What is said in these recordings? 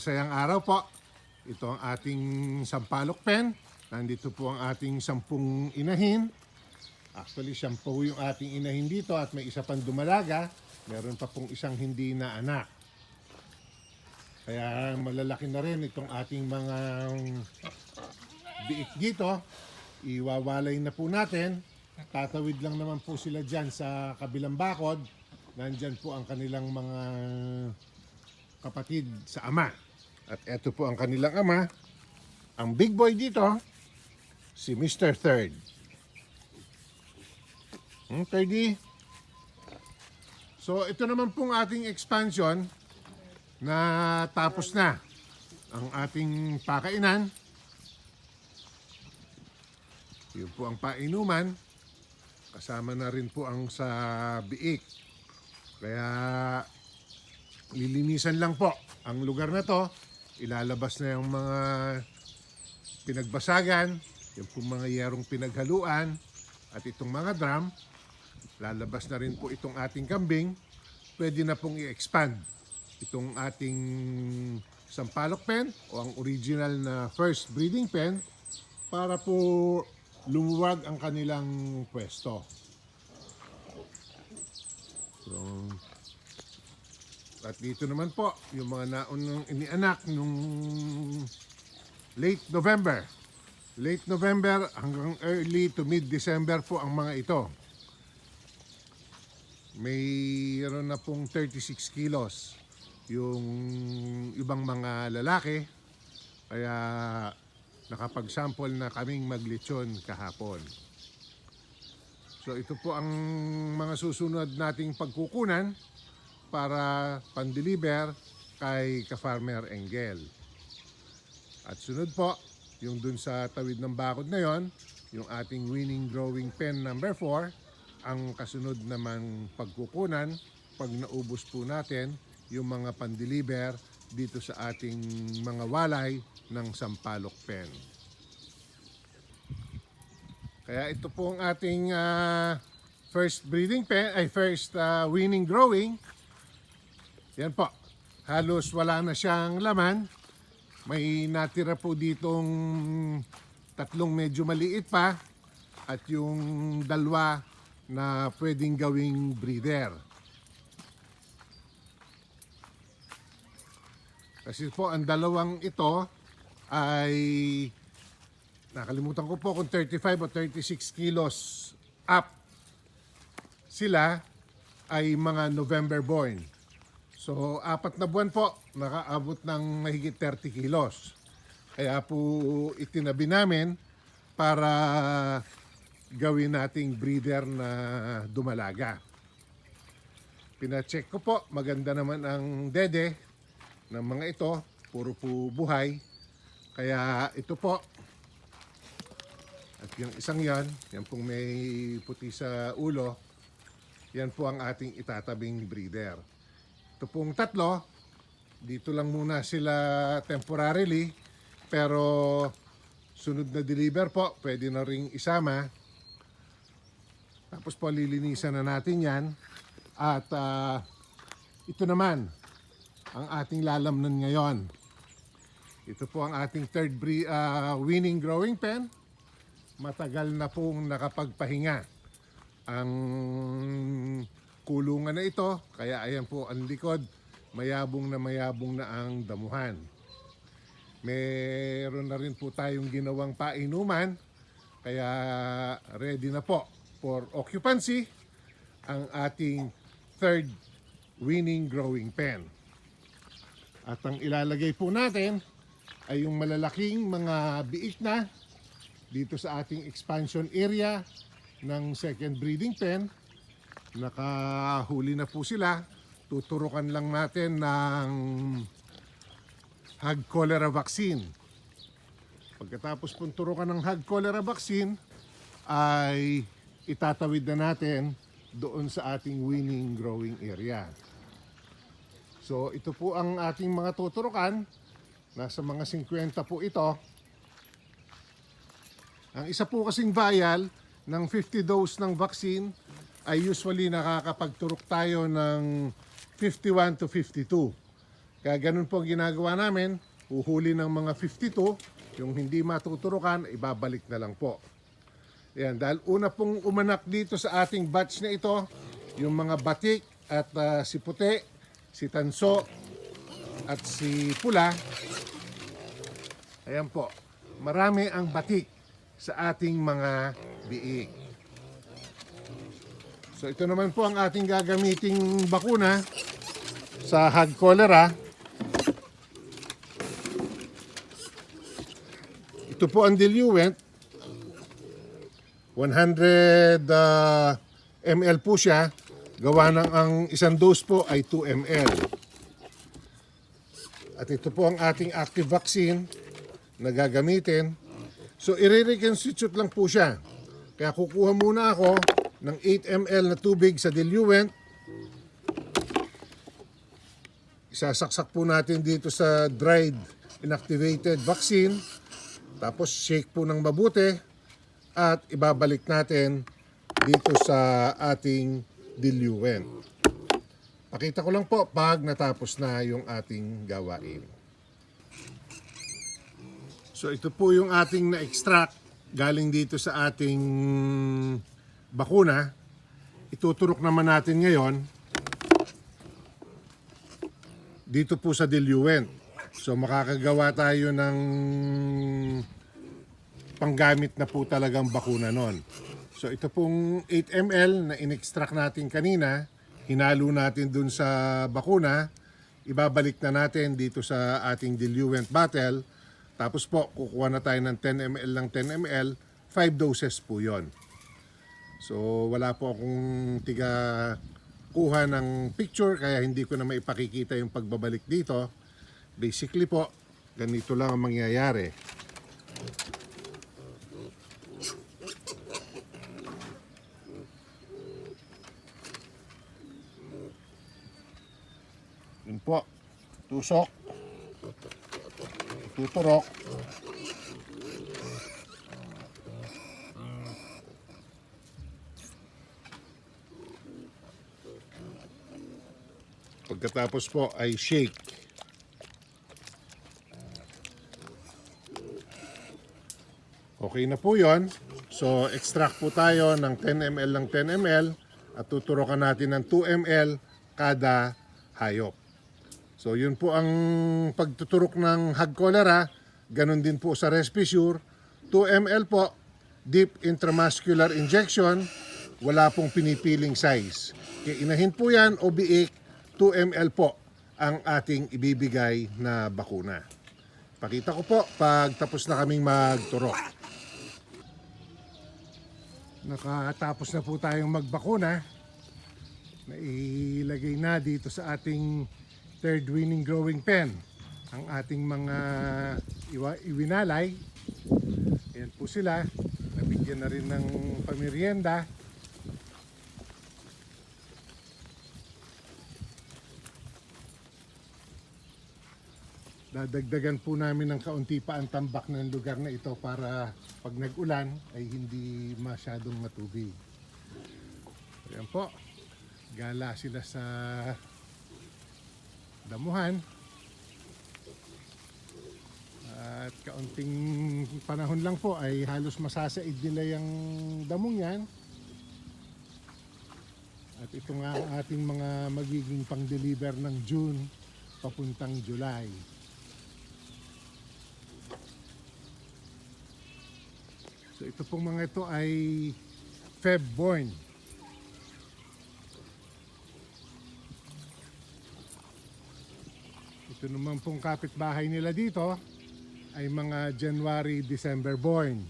masayang araw po. Ito ang ating sampalok pen. Nandito po ang ating sampung inahin. Actually, siyam po yung ating inahin dito at may isa pang dumalaga. Meron pa pong isang hindi na anak. Kaya malalaki na rin itong ating mga biik dito. Iwawalay na po natin. Tatawid lang naman po sila dyan sa kabilang bakod. Nandyan po ang kanilang mga kapatid sa ama. At eto po ang kanilang ama. Ang big boy dito, si Mr. Third. Hmm, Thirdy? So ito naman pong ating expansion na tapos na ang ating pakainan. Yun po ang painuman. Kasama na rin po ang sa biik. Kaya lilinisan lang po ang lugar na to. Ilalabas na yung mga pinagbasagan, yung po mga yerong pinaghaluan, at itong mga drum. Lalabas na rin po itong ating kambing. Pwede na pong i-expand itong ating sampalok pen o ang original na first breeding pen para po lumuwag ang kanilang pwesto. So, at dito naman po, yung mga naunang inianak nung late November. Late November hanggang early to mid-December po ang mga ito. Mayroon na pong 36 kilos yung ibang mga lalaki. Kaya nakapag-sample na kaming maglitsyon kahapon. So ito po ang mga susunod nating pagkukunan para pandeliver kay ka-farmer Engel. At sunod po, yung dun sa tawid ng bakod na yon, yung ating winning drawing pen number 4, ang kasunod namang pagkukunan pag naubos po natin yung mga pandeliver dito sa ating mga walay ng sampalok pen. Kaya ito po ang ating ah, first breeding pen, ay first ah, winning drawing. Yan po. Halos wala na siyang laman. May natira po ditong tatlong medyo maliit pa at yung dalawa na pwedeng gawing breeder. Kasi po ang dalawang ito ay nakalimutan ko po kung 35 o 36 kilos up. Sila ay mga November born. So, apat na buwan po, nakaabot ng mahigit 30 kilos. Kaya po itinabi namin para gawin nating breeder na dumalaga. Pinacheck ko po, maganda naman ang dede ng mga ito. Puro po buhay. Kaya ito po. At yung isang yan, yan pong may puti sa ulo, yan po ang ating itatabing breeder. Ito pong tatlo, dito lang muna sila temporarily, pero sunod na deliver po, pwede na ring isama. Tapos po lilinisan na natin yan. At ah, ito naman, ang ating lalamnan ngayon. Ito po ang ating third ah, winning growing pen. Matagal na pong nakapagpahinga ang kulungan na ito. Kaya ayan po ang likod. Mayabong na mayabong na ang damuhan. Meron na rin po tayong ginawang painuman. Kaya ready na po for occupancy ang ating third winning growing pen. At ang ilalagay po natin ay yung malalaking mga biik na dito sa ating expansion area ng second breeding pen. Nakahuli na po sila. Tuturukan lang natin ng hog cholera vaccine. Pagkatapos pong turukan ng hog cholera vaccine, ay itatawid na natin doon sa ating winning growing area. So ito po ang ating mga tuturukan. Nasa mga 50 po ito. Ang isa po kasing vial ng 50 dose ng vaccine ay usually nakakapagturok tayo ng 51 to 52. Kaya ganun po ang ginagawa namin. Uhuli ng mga 52, yung hindi matuturukan, ibabalik na lang po. Yan, dahil una pong umanak dito sa ating batch na ito, yung mga batik at ah, si puti, si tanso, at si pula. Ayan po, marami ang batik sa ating mga biik. So ito naman po ang ating gagamiting bakuna sa hog cholera. Ito po ang diluent. 100 ah, ml po siya. Gawa ng ang isang dose po ay 2 ml. At ito po ang ating active vaccine na gagamitin. So, i-reconstitute lang po siya. Kaya kukuha muna ako ng 8 ml na tubig sa diluent. Isasaksak po natin dito sa dried inactivated vaccine. Tapos shake po ng mabuti at ibabalik natin dito sa ating diluent. Pakita ko lang po pag natapos na yung ating gawain. So ito po yung ating na-extract galing dito sa ating bakuna. Ituturok naman natin ngayon dito po sa diluent. So makakagawa tayo ng panggamit na po talagang bakuna nun. So ito pong 8 ml na in-extract natin kanina, hinalo natin dun sa bakuna, ibabalik na natin dito sa ating diluent bottle. Tapos po, kukuha na tayo ng 10 ml ng 10 ml, 5 doses po yon. So wala po akong tiga kuha ng picture kaya hindi ko na maipakikita yung pagbabalik dito. Basically po, ganito lang ang mangyayari. Yun po, tusok, tuturok, Pagkatapos po ay shake. Okay na po yon. So, extract po tayo ng 10 ml ng 10 ml at tuturokan natin ng 2 ml kada hayop. So, yun po ang pagtuturok ng hog cholera. Ganon din po sa Respisure. 2 ml po, deep intramuscular injection. Wala pong pinipiling size. Kaya inahin po yan o biik 2 ml po ang ating ibibigay na bakuna. Pakita ko po pag tapos na kaming magturok. Nakatapos na po tayong magbakuna. Nailagay na dito sa ating third winning growing pen ang ating mga iwa, iwinalay. Ayan po sila. Nabigyan na rin ng pamirienda. Dadagdagan po namin ng kaunti pa ang tambak ng lugar na ito para pag nag-ulan ay hindi masyadong matubig. Ayan po. Gala sila sa damuhan. At kaunting panahon lang po ay halos masasaid nila yung damong yan. At ito nga ang ating mga magiging pang-deliver ng June papuntang July. So ito pong mga ito ay Feb born. Ito naman pong kapitbahay nila dito ay mga January, December born.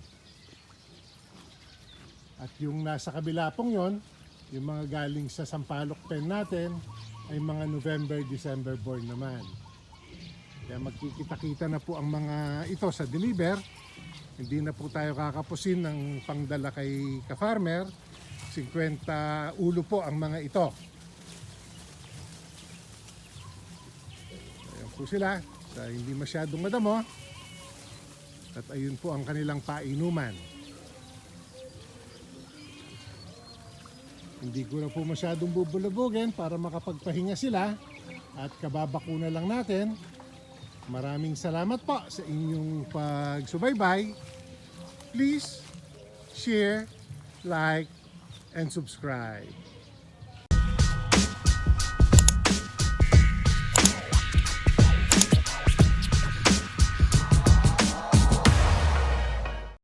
At yung nasa kabila pong yon, yung mga galing sa Sampaloc pen natin ay mga November, December born naman. Kaya magkikita-kita na po ang mga ito sa deliver. Hindi na po tayo kakapusin ng pangdala kay ka-farmer. 50 ulo po ang mga ito. Ayan po sila. Sa hindi masyadong madamo. At ayun po ang kanilang painuman. Hindi ko na po masyadong bubulabugin para makapagpahinga sila. at kababakuna lang natin. Maraming salamat po sa inyong pagsubaybay. Please share, like, and subscribe.